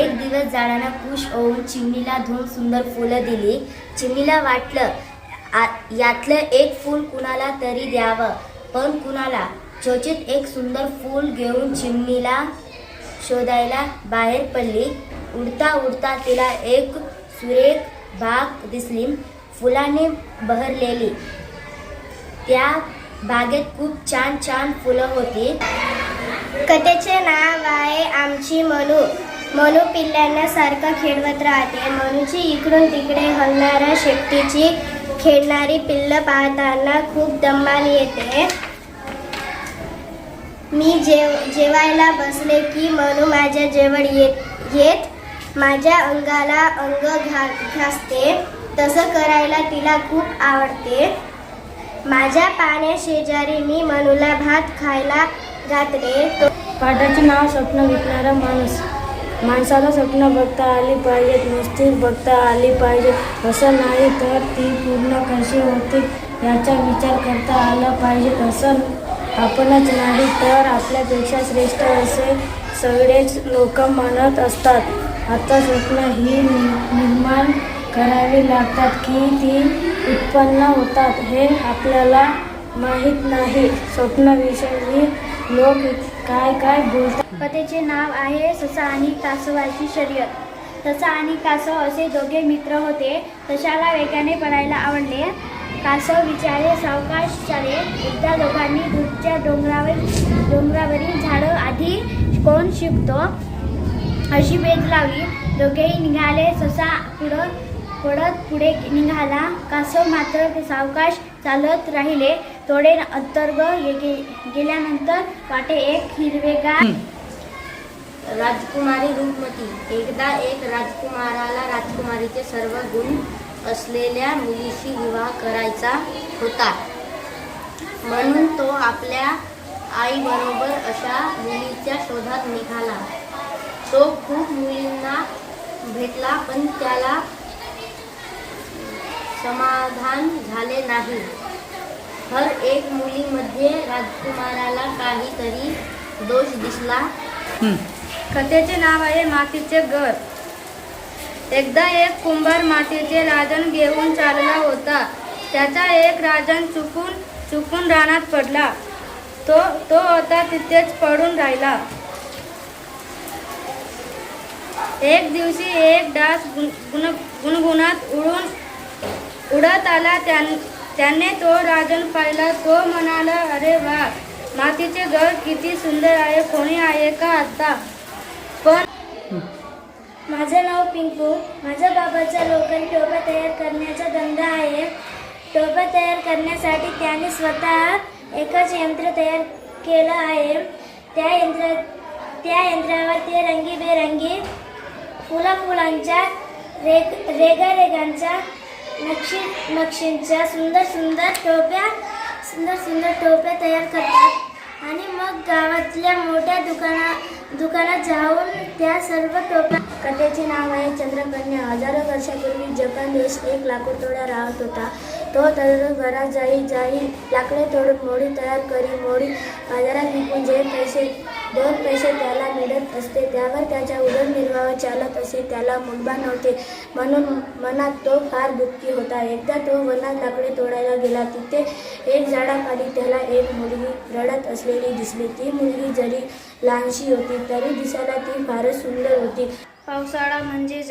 एक दिवस झाडानं खुश होऊन चिमणीला धुवून सुंदर फुलं दिली. चिमणीला वाटलं आ- यातलं एक फूल कुणाला तरी द्यावं. पण कुणाला? चोचित एक सुंदर फूल घेऊन चिमणीला शोधायला बाहेर पडली. उडता उडता तिला एक सुरेख बाग दिसली. फुलाने बहरलेली. त्या बागेत खूप छान छान फुलं होती. कथेचे नाव आहे आमची मनू. मनू पिल्लांना सारखं खेळवत राहते. मनूची इकडून तिकडे हलणाऱ्या शेपटीची खेळणारी पिल्लं पाहताना खूप दम्माल येते. मी जेव जेवायला बसले की मनू माझ्या जेवण येत येत माझ्या अंगाला अंग घा घासते. तसं करायला तिला खूप आवडते. माझ्या पाण्या शेजारी मी मनूला भात खायला घातले. तो नाव स्वप्न विकणारा माणूस. माणसाला स्वप्न बघता आली पाहिजेत नुसती बघता आली पाहिजे. असं नाही तर ती पूर्ण कशी होते याचा विचार करता आला पाहिजे. असं आपणच नाही तर आपल्यापेक्षा श्रेष्ठ असे सगळेच लोक म्हणत असतात. आता स्वप्न ही नि- निर्माण करावी लागतात की ती उत्पन्न होतात हे आपल्याला माहीत नाही. स्वप्नाविषयी लोक काय काय बोलतात कथेचे नाव आहे ससा आणि कासवाची शर्यत. ससा आणि कासव असे दोघे मित्र होते. सशाला वेगाने पडायला आवडले. कासव विचारे सावकाश चाले. एकदा दोघांनी दूरच्या डोंगरावर डोंगरावरील झाडं आधी कोण शिकतो अशी बेद लावली. दोघेही निघाले. ससा पुढं पडत पुढे निघाला. कासव मात्र सावकाश चालत राहिले. थोडे अंतर गे- गे- गेल्यानंतर वाटे एक हिरवेगार राजकुमारी रूपमती. एकदा एक राजकुमाराला राजकुमारीचे सर्व गुण असलेल्या मुलीशी विवाह करायचा होता. म्हणून तो आपल्या आईबरोबर अशा मुलीच्या शोधात निघाला. तो खूप मुलींना भेटला पण त्याला समाधान झाले नाही. हर एक मुलीमध्ये राजकुमाराला काहीतरी दोष दिसला. कथेचे नाव आहे मातीचे घर. एकदा एक कुंभार मातीचे राजन घेऊन चालला होता. त्याचा एक राजन चुकून चुकून रानात पडला. तो तो होता तिथेच पडून राहिला. एक दिवशी एक डास गुण गुण- गुणगुणात उडून उडत आला त्यान त्याने तो राजन पाहिला तो म्हणाला अरे वा मातीचे घर किती सुंदर आहे कोणी आहे का आता? पण माझं नाव पिंकू माझ्या बाबाचा लोकल टोपा तयार करण्याचा धंदा आहे. टोपा तयार करण्यासाठी त्याने स्वतः एकच यंत्र तयार केलं आहे. त्या यंत्र त्या यंत्रावर ते रंगीबेरंगी फुला फुलांच्या रेग रेगारेगांचा नक्षी नक्षींच्या सुंदर सुंदर टोप्या सुंदर सुंदर टोप्या तयार करतात. आणि मग गावातल्या मोठ्या दुकाना दुकानात जाऊन त्या सर्व टोप्या कथेचे नाव आहे चंद्रकन्या. हजारो वर्षापूर्वी जपान देश एक लाकूड राहत होता. तो तर घरात जाई जाई लाकडे तोडून मोडी तयार करी मोडी बाजारात विकून जे पैसे दोन पैसे त्याला मिळत असते त्यावर त्याचा उदरनिर्वाह चालत असे त्याला मुलबा नव्हते. म्हणून मनात तो फार दुःखी होता. एकदा तो वनात लाकडे तोडायला गेला. तिथे एक झाडाखाली त्याला एक मुलगी रडत असलेली दिसली. ती मुलगी जरी लहानशी होती तरी दिसायला ती फारच सुंदर होती. पावसाळा म्हणजे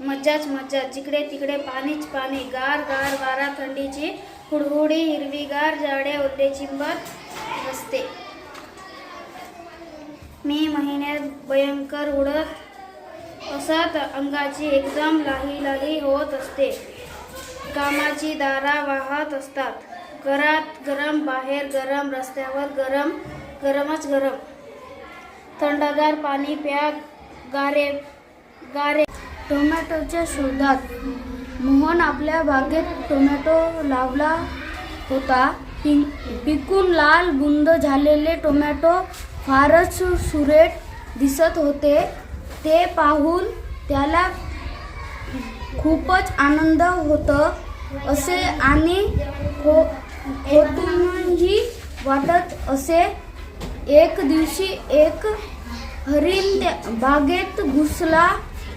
मज्जाच मज्जा जिकडे तिकडे पाणीच पाणी. गार गार वारा थंडीची हुडहुडी हिरवीगार झाडे ओले चिंबत असते. मे महिन्यात भयंकर उडत असत. अंगाची एकदम लाही लाही होत असते. कामाची दारा वाहत असतात. घरात गरम बाहेर गरम रस्त्यावर गरम गरमच गरम. थंडगार पाणी प्या गारे गारे. टोमॅटोच्या शोधात. मोहन आपल्या बागेत टोमॅटो लावला होता. पिकून लाल बुंद झालेले टोमॅटो फारच सुरेट दिसत होते. ते पाहून त्याला खूपच आनंद होत. असे आणि हो होतूनही वाटत असे. एक दिवशी एक हरिण त्या बागेत घुसला.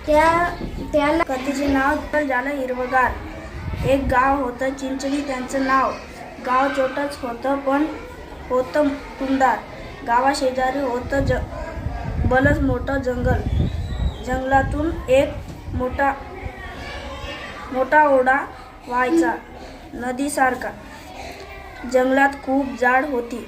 त्या त्याला कथेचे नाव तर झालं हिरवगार. एक गाव होतं चिंचणी त्यांचं नाव. गाव छोटंच होतं पण होतं कुंदार. गावाशेजारी होतं ज बलच मोठं जंगल. जंगलातून एक मोठा मोठा ओढा व्हायचा नदीसारखा. जंगलात खूप जाड होती.